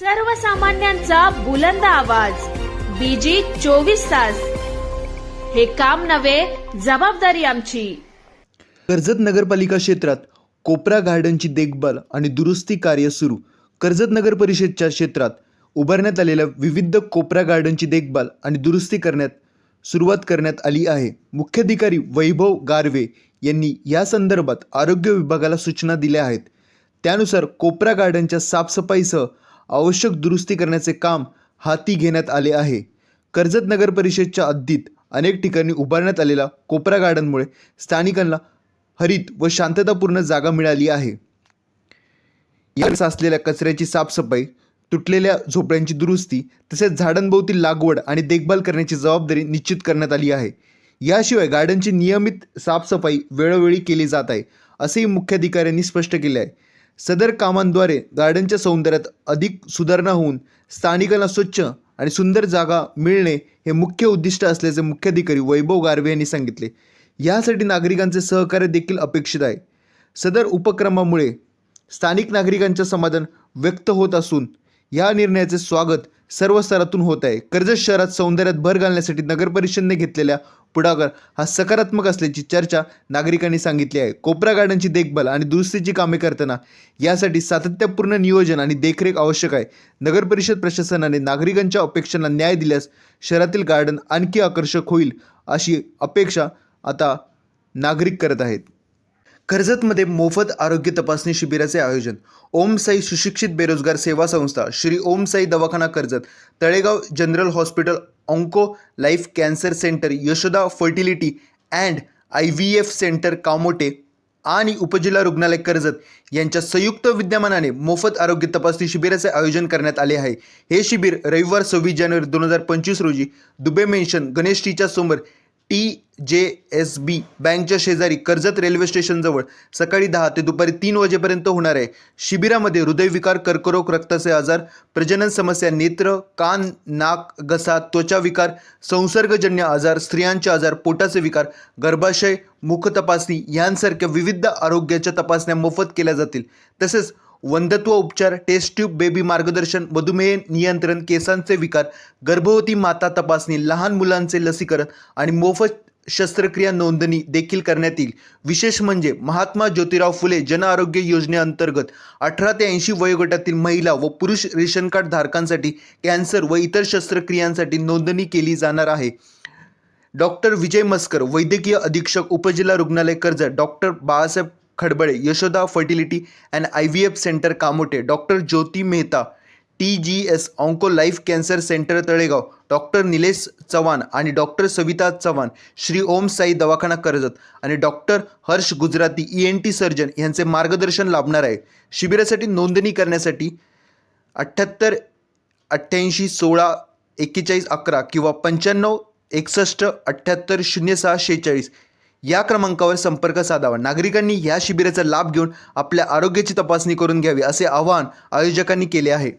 सर्वसामान्यांचा बुलंद आवाज. बीजी चोवीस तास. हे काम नव्हे जबाबदारी आमची. कर्जत नगरपालिका क्षेत्रात कोपरा गार्डनची देखभाल आणि दुरुस्ती कार्य सुरू. कर्जत नगर परिषदच्या क्षेत्रात उभारण्यात आलेल्या विविध कोपरा गार्डनची देखभाल आणि दुरुस्ती करण्यात सुरुवात करण्यात आली आहे. मुख्याधिकारी वैभव गारवे यांनी या संदर्भात आरोग्य विभागाला सूचना दिल्या आहेत. त्यानुसार कोपरा गार्डनच्या साफसफाईसह आवश्यक दुरुस्ती करण्याचे काम हाती घेण्यात आले आहे. कर्जत नगर परिषदच्या हद्दीत अनेक ठिकाणी उभारण्यात आलेल्या कोपरा गार्डनमुळे स्थानिकांना हरित व शांततापूर्ण जागा मिळाली आहे. या साचलेल्या कचऱ्याची साफसफाई तुटलेल्या झोपड्यांची दुरुस्ती तसेच झाडांभोवती लागवड आणि देखभाल करण्याची जबाबदारी निश्चित करण्यात आली आहे. याशिवाय गार्डनची नियमित साफसफाई वेळोवेळी केली जात आहे असेही मुख्याधिकाऱ्यांनी स्पष्ट केले आहे. सदर कामांद्वारे गार्डनच्या सौंदर्यात अधिक सुधारणा होऊन स्थानिकांना स्वच्छ आणि सुंदर जागा मिळणे हे मुख्य उद्दिष्ट असल्याचे मुख्याधिकारी वैभव गारवे यांनी सांगितले. यासाठी नागरिकांचे सहकार्य देखील अपेक्षित आहे. सदर उपक्रमामुळे स्थानिक नागरिकांचे समाधान व्यक्त होत असून या निर्णयाचे स्वागत सर्व स्तरातून होत आहे. कर्जत शहरात सौंदर्यात भर घालण्यासाठी नगरपरिषदने घेतलेल्या पुढाकार हा सकारात्मक असल्याची चर्चा नागरिकांनी सांगितली आहे. कोपरा गार्डनची देखभाल आणि दुरुस्तीची कामे करताना यासाठी सातत्यपूर्ण नियोजन आणि देखरेख आवश्यक आहे. नगर परिषद प्रशासनाने नागरिकांच्या अपेक्षांना न्याय दिल्यास शहरातील गार्डन आणखी आकर्षक होईल अशी अपेक्षा आता नागरिक करत आहेत. कर्जतमध्ये मोफत आरोग्य तपासणी शिबिराचे आयोजन. ओम साई सुशिक्षित बेरोजगार सेवा संस्था श्री ओम साई दवाखाना Karjat Talegaon general hospital onco life cancer centre Yashoda fertility and I V F centre Kamothe आणि उपजिल्हा रुग्णालय कर्जत यांच्या संयुक्त विद्यमानाने मोफत आरोग्य तपासणी शिबिराचे आयोजन करण्यात आले आहे. हे शिबिर रविवार सव्वीस जानेवारी दोन हजार पंचवीस रोजी दुबे मेन्शन गणेश टीच्या समोर टी जे एस बी बँकच्या शेजारी कर्जत रेल्वे स्टेशनजवळ सकाळी दहा ते दुपारी तीन वाजेपर्यंत होणार आहे. शिबिरामध्ये हृदयविकार कर्करोग रक्ताचे आजार प्रजनन समस्या नेत्र कान नाक घसा त्वचा विकार संसर्गजन्य आजार स्त्रियांचे आजार पोटाचे विकार गर्भाशय मुख तपासणी यांसारख्या विविध आरोग्याच्या तपासण्या मोफत केल्या जातील. तसेच वंधत्व उपचार टेस्ट ट्यूब बेबी मार्गदर्शन मधुमेह नियंत्रण केसांचे विकार गर्भवती माता तपासणी लहान मुलांचे लसीकरण आणि मोफत शस्त्रक्रिया नोंदणी देखील करण्यात येईल. विशेष म्हणजे महात्मा ज्योतिराव फुले जन आरोग्य योजनेअंतर्गत अठरा ते ऐंशी वयोगटातील महिला व पुरुष रेशन कार्ड धारकांसाठी कॅन्सर व इतर शस्त्रक्रियांसाठी नोंदणी केली जाणार आहे. डॉक्टर विजय मस्कर वैद्यकीय अधीक्षक उपजिल्हा रुग्णालय Karjat doctor Balasaheb Khadbale Yashoda fertility and I V F centre Kamothe doctor Jyoti Mehta T G S onco life cancer centre Talegaon doctor Nilesh Chavan आणि डॉक्टर सविता चव्हाण श्री ओम साई दवाखाना कर्जत आणि doctor Harsh Gujarati E N T surgeon यांचे मार्गदर्शन लाभणार आहे. शिबिरासाठी नोंदणी करण्यासाठी अठ्ठ्याहत्तर अठ्ठ्याऐंशी सोळा एक्केचाळीस अकरा किंवा पंच्याण्णव एकसष्ट अठ्ठ्याहत्तर शून्य सहा शेहेचाळीस या क्रमांकावर संपर्क साधावा. नागरिकांनी या शिबिराचा लाभ घेऊन आपल्या आरोग्याची तपासणी करून घ्यावी असे आवाहन आयोजकांनी केले आहे.